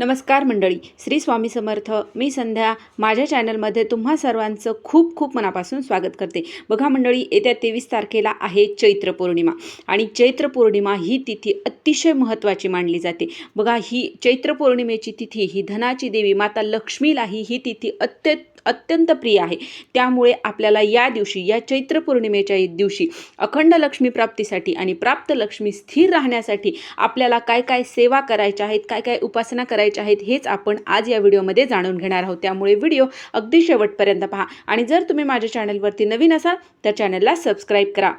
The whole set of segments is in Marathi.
नमस्कार मंडळी श्री स्वामी समर्थ. मी संध्या. माझ्या चॅनलमध्ये तुम्हा सर्वांचं खूप खूप मनापासून स्वागत करते. बघा मंडळी येत्या तेवीस तारखेला आहे चैत्र पौर्णिमा आणि चैत्र पौर्णिमा ही तिथी अतिशय महत्त्वाची मानली जाते. बघा ही चैत्र पौर्णिमेची तिथी ही धनाची देवी माता लक्ष्मीलाही ही तिथी अत्यंत अत्यंत प्रिय आहे. त्यामुळे आपल्याला या दिवशी या चैत्र पौर्णिमेच्या दिवशी अखंड लक्ष्मी प्राप्तीसाठी आणि प्राप्त लक्ष्मी स्थिर राहण्यासाठी आपल्याला काय काय सेवा करायच्या आहेत काय काय उपासना करायच्या आहेत हेच आपण आज या व्हिडिओमध्ये जाणून घेणार आहोत. त्यामुळे व्हिडिओ अगदी शेवटपर्यंत पहा. आणि जर तुम्ही माझ्या चॅनलवरती नवीन असाल तर चॅनलला सबस्क्राईब करा.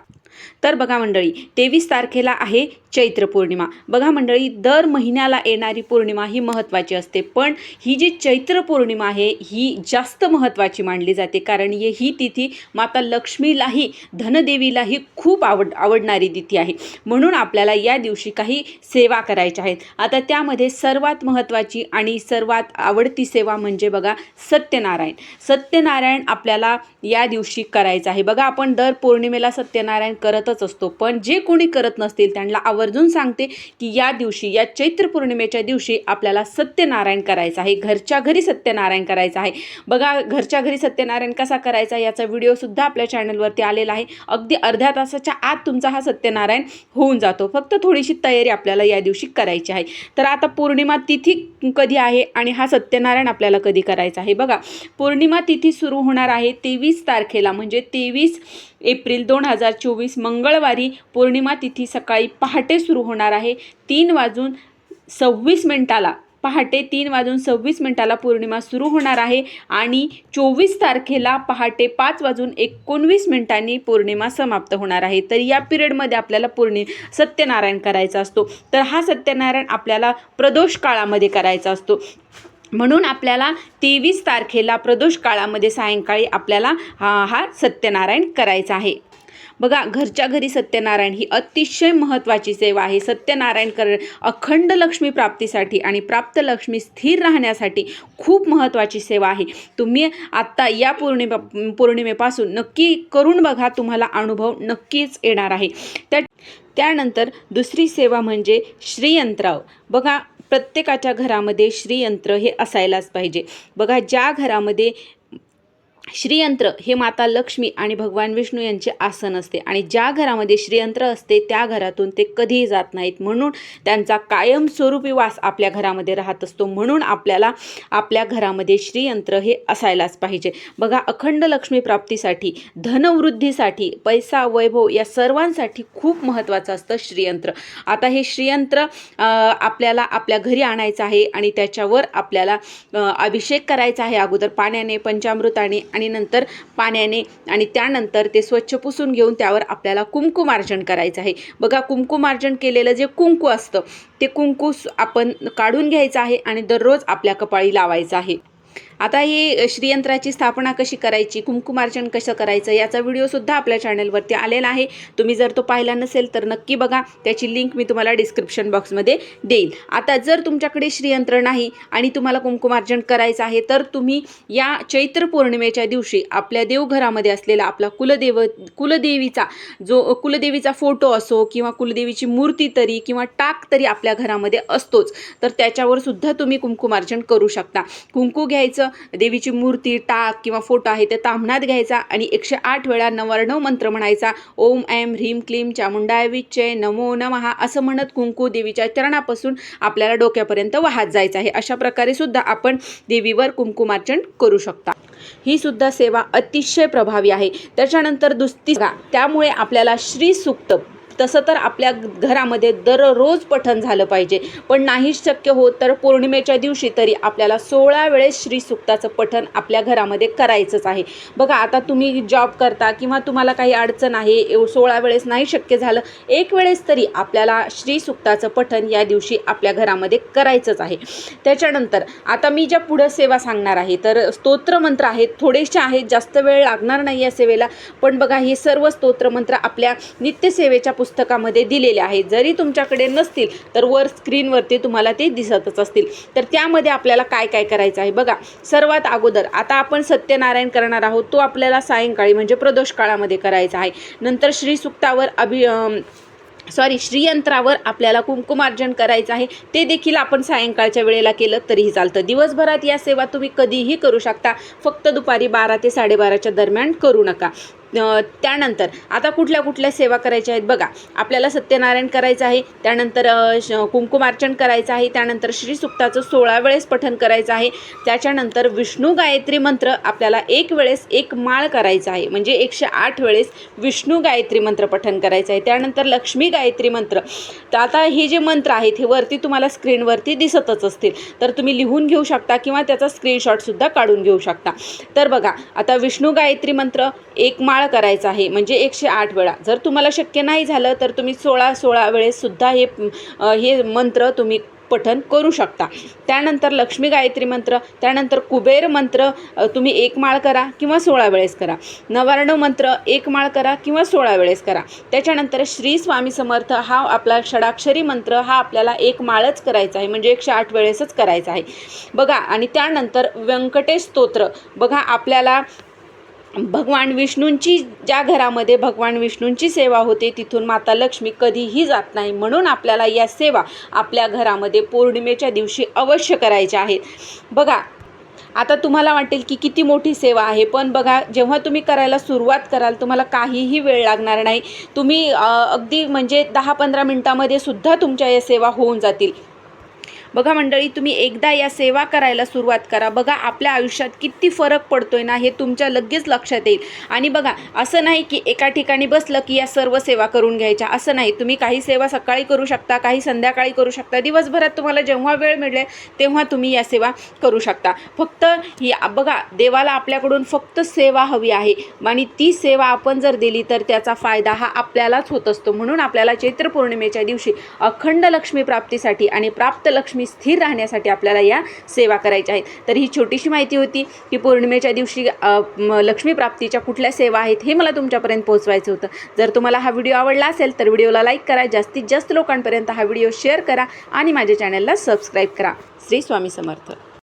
तर बघा मंडळी तेवीस तारखेला आहे चैत्र पौर्णिमा. बघा मंडळी दर महिन्याला येणारी पौर्णिमा ही महत्त्वाची असते. पण ही जी चैत्र पौर्णिमा आहे ही जास्त महत्त्वाची मानली जाते. कारण ये ही तिथी माता लक्ष्मीलाही धनदेवीलाही खूप आवड आवडणारी तिथी आहे. म्हणून आपल्याला या दिवशी काही सेवा करायच्या आहेत. आता त्यामध्ये सर्वात महत्त्वाची आणि सर्वात आवडती सेवा म्हणजे बघा सत्यनारायण. सत्यनारायण आपल्याला या दिवशी करायचं आहे. बघा आपण दर पौर्णिमेला सत्यनारायण करतच असतो. पण जे कोणी करत नसतील त्यांना आवर्जून सांगते की या दिवशी या चैत्र पौर्णिमेच्या दिवशी आपल्याला सत्यनारायण करायचं आहे. घरच्या घरी सत्यनारायण करायचं आहे. बघा घरच्या घरी सत्यनारायण कसा करायचा याचा व्हिडिओसुद्धा आपल्या चॅनलवरती आलेला आहे. अगदी अर्ध्या तासाच्या आत तुमचा हा सत्यनारायण होऊन जातो. फक्त थोडीशी तयारी आपल्याला या दिवशी करायची आहे. तर आता पौर्णिमा तिथी कधी आहे आणि हा सत्यनारायण आपल्याला कधी करायचा आहे? बघा पौर्णिमा तिथी सुरू होणार आहे तेवीस तारखेला म्हणजे तेवीस एप्रिल दोन हजार चोवीस मंगळवारी पौर्णिमा तिथी सकाळी पहाटे सुरू होणार आहे. तीन वाजून सव्वीस मिनिटाला पहाटे तीन वाजून सव्वीस मिनिटाला पौर्णिमा सुरू होणार आहे आणि चोवीस तारखेला पहाटे पाच वाजून एकोणवीस मिनिटांनी पौर्णिमा समाप्त होणार आहे. तर या पिरियडमध्ये आपल्याला पौर्णि सत्यनारायण करायचा असतो. तर हा सत्यनारायण आपल्याला प्रदोष काळामध्ये करायचा असतो. म्हणून आपल्याला तेवीस तारखेला प्रदोष काळामध्ये सायंकाळी आपल्याला हा हा सत्यनारायण करायचा आहे. बघा घरच्या घरी सत्यनारायण ही अतिशय महत्त्वाची सेवा आहे. सत्यनारायण कर अखंड लक्ष्मी प्राप्तीसाठी आणि प्राप्त लक्ष्मी स्थिर राहण्यासाठी खूप महत्त्वाची सेवा आहे. तुम्ही आत्ता या पौर्णिमा पौर्णिमेपासून नक्की करून बघा तुम्हाला अनुभव नक्कीच येणार आहे. त्या त्यानंतर दुसरी सेवा म्हणजे श्रीयंत्राव. बघा प्रत्येकाच्या घरामध्ये श्रीयंत्र हे असायलाच पाहिजे. बघा ज्या घरामध्ये श्रीयंत्र हे माता लक्ष्मी आणि भगवान विष्णू यांचे आसन असते. आणि ज्या घरामध्ये श्रीयंत्र असते त्या घरातून ते कधीही जात नाहीत. म्हणून त्यांचा कायमस्वरूपी वास आपल्या घरामध्ये राहत असतो. म्हणून आपल्याला आपल्या घरामध्ये श्रीयंत्र हे असायलाच पाहिजे. बघा अखंड लक्ष्मी प्राप्तीसाठी धनवृद्धीसाठी पैसा वैभव या सर्वांसाठी खूप महत्त्वाचं असतं श्रीयंत्र. आता हे श्रीयंत्र आपल्याला आपल्या घरी आणायचं आहे आणि त्याच्यावर आपल्याला अभिषेक करायचा आहे अगोदर. पाण्याने पंचामृताने आणि नंतर पाण्याने आणि त्यानंतर ते स्वच्छ पुसून घेऊन त्यावर आपल्याला कुंकुमार्जन करायचं आहे. बघा कुंकुमार्जन केलेलं जे कुंकू असतं ते कुंकू आपण काढून घ्यायचं आहे आणि दररोज आपल्या कपाळी लावायचं आहे. आता ही श्रीयंत्राची स्थापना कशी करायची कुंकुमार्चन कसं करायचं याचा व्हिडिओसुद्धा आपल्या चॅनलवरती आलेला आहे. तुम्ही जर तो पाहिला नसेल तर नक्की बघा. त्याची लिंक मी तुम्हाला डिस्क्रिप्शन बॉक्समध्ये देईल आता जर तुमच्याकडे श्रीयंत्र नाही आणि तुम्हाला कुंकुमार्जन करायचं आहे तर तुम्ही या चैत्र पौर्णिमेच्या दिवशी आपल्या देवघरामध्ये असलेला आपला कुलदेव कुलदेवीचा जो कुलदेवीचा फोटो असो किंवा कुलदेवीची मूर्ती तरी किंवा टाक तरी आपल्या घरामध्ये असतोच. तर त्याच्यावर सुद्धा तुम्ही कुंकुमार्जन करू शकता. कुंकू घ्यायचं देवीची मूर्ती टाक किंवा फोटो आहे ते तांबणात घ्यायचा आणि एकशे आठ वेळा नवर्णव मंत्र म्हणायचा. ओम ऐम ह्रीम क्लीम चामुंडाय विच्चय नमो नमहा असं म्हणत कुंकू देवीच्या चरणापासून आपल्याला डोक्यापर्यंत वाहत जायचं आहे. अशा प्रकारे सुद्धा आपण देवीवर कुंकुमार्चन करू शकता. ही सुद्धा सेवा अतिशय प्रभावी आहे. त्याच्यानंतर दुसरी त्यामुळे आपल्याला श्री सुक्त तसं तर आपल्या घरामध्ये दररोज पठण झालं पाहिजे. पण नाहीच शक्य होत तर पौर्णिमेच्या दिवशी तरी आपल्याला सोळा वेळेस श्रीसुक्ताचं पठण आपल्या घरामध्ये करायचंच आहे. बघा आता तुम्ही जॉब करता किंवा तुम्हाला काही अडचण आहे एव सोळा वेळेस नाही शक्य झालं एक वेळेस तरी आपल्याला श्रीसुक्ताचं पठण या दिवशी आपल्या घरामध्ये करायचंच आहे. त्याच्यानंतर आता मी ज्या पुढं सेवा सांगणार आहे तर स्तोत्रमंत्र आहेत थोडेसे आहेत जास्त वेळ लागणार नाही या सेवेला. पण बघा हे सर्व स्तोत्रमंत्र आपल्या नित्यसेवेच्या पुस्तकामध्ये दिलेले आहेत. जरी तुमच्याकडे नसतील तर वर स्क्रीनवरती तुम्हाला ते दिसतच असतील. तर त्यामध्ये आपल्याला काय काय करायचं आहे बघा. सर्वात अगोदर आता आपण सत्यनारायण करणार आहोत. तो आपल्याला सायंकाळी म्हणजे प्रदोष काळामध्ये करायचा आहे. नंतर श्रीसुक्तावर अभि सॉरी श्रीयंत्रावर आपल्याला कुंकुमार्जन करायचं आहे. ते देखील आपण सायंकाळच्या वेळेला केलं तरीही चालतं. दिवसभरात या सेवा तुम्ही कधीही करू शकता. फक्त दुपारी बारा ते साडेबाराच्या दरम्यान करू नका. त्यानंतर आता कुठल्या कुठल्या सेवा करायच्या आहेत? बघा आपल्याला सत्यनारायण करायचं आहे त्यानंतर श- कुंकुमार्चन करायचं आहे त्यानंतर श्रीसुक्ताचं सोळा वेळेस पठन करायचं आहे त्याच्यानंतर विष्णू गायत्री मंत्र आपल्याला एक वेळेस एक माळ करायचा आहे म्हणजे एकशे आठ वेळेस विष्णू गायत्री मंत्र पठन करायचं आहे त्यानंतर लक्ष्मी गायत्री मंत्र. तर आता हे जे मंत्र आहेत हे वरती तुम्हाला स्क्रीनवरती दिसतच असतील. तर तुम्ही लिहून घेऊ शकता किंवा त्याचा स्क्रीनशॉटसुद्धा काढून घेऊ शकता. तर बघा आता विष्णू गायत्री मंत्र एक माळ करायचा आहे. म्हणजे एकशे आठ वेळा. जर तुम्हाला शक्य नाही झालं तर तुम्ही सोळा सोळा वेळेससुद्धा हे हे मंत्र तुम्ही पठन करू शकता. त्यानंतर लक्ष्मी गायत्री मंत्र त्यानंतर कुबेर मंत्र तुम्ही एक माळ करा किंवा सोळा वेळेस करा. नवार्णव मंत्र एक माळ करा किंवा सोळा वेळेस करा. त्याच्यानंतर श्री स्वामी समर्थ हा आपला षडाक्षरी मंत्र हा आपल्याला एक माळच करायचा आहे. म्हणजे एकशे आठ वेळेसच करायचा आहे. बघा आणि त्यानंतर व्यंकटेश स्तोत्र. बघा आपल्याला भगवान विष्णूंची ज्या घरामध्ये भगवान विष्णूंची सेवा होते तिथून माता लक्ष्मी कधीही जात नाही. म्हणून आपल्याला या सेवा आपल्या घरामध्ये पौर्णिमेच्या दिवशी अवश्य करायच्या आहेत. बघा आता तुम्हाला वाटेल की किती मोठी सेवा आहे पण बघा जेव्हा तुम्ही करायला सुरुवात कराल तुम्हाला काहीही वेळ लागणार नाही. तुम्ही अगदी म्हणजे दहा पंधरा मिनटामध्ये सुद्धा तुमच्या या सेवा होऊन जातील. बघा मंडळी तुम्ही एकदा या सेवा करायला सुरुवात करा. बघा आपल्या आयुष्यात किती फरक पडतोय ना हे तुमच्या लगेच लक्षात येईल. आणि बघा असं नाही की एका ठिकाणी बसलं की या सर्व सेवा करून घ्यायच्या. असं नाही. तुम्ही काही सेवा सकाळी करू शकता काही संध्याकाळी करू शकता. दिवसभरात तुम्हाला जेव्हा वेळ मिळेल तेव्हा तुम्ही या सेवा करू शकता. फक्त ही बघा देवाला आपल्याकडून फक्त सेवा हवी आहे. आणि ती सेवा आपण जर दिली तर त्याचा फायदा हा आपल्यालाच होत असतो. म्हणून आपल्याला चैत्र पौर्णिमेच्या दिवशी अखंड लक्ष्मी प्राप्तीसाठी आणि प्राप्त लक्ष्मी स्थिर राहण्यासाठी आपल्याला या सेवा करायच्या आहेत. तर ही छोटीशी माहिती होती की पौर्णिमेच्या दिवशी लक्ष्मी प्राप्तीच्या कुठल्या सेवा आहेत हे मला तुमच्यापर्यंत पोहोचवायचं होतं. जर तुम्हाला हा व्हिडिओ आवडला असेल तर व्हिडिओला लाईक करा जास्तीत जास्त लोकांपर्यंत हा व्हिडिओ शेअर करा आणि माझ्या चॅनलला सबस्क्राईब करा. श्री स्वामी समर्थ.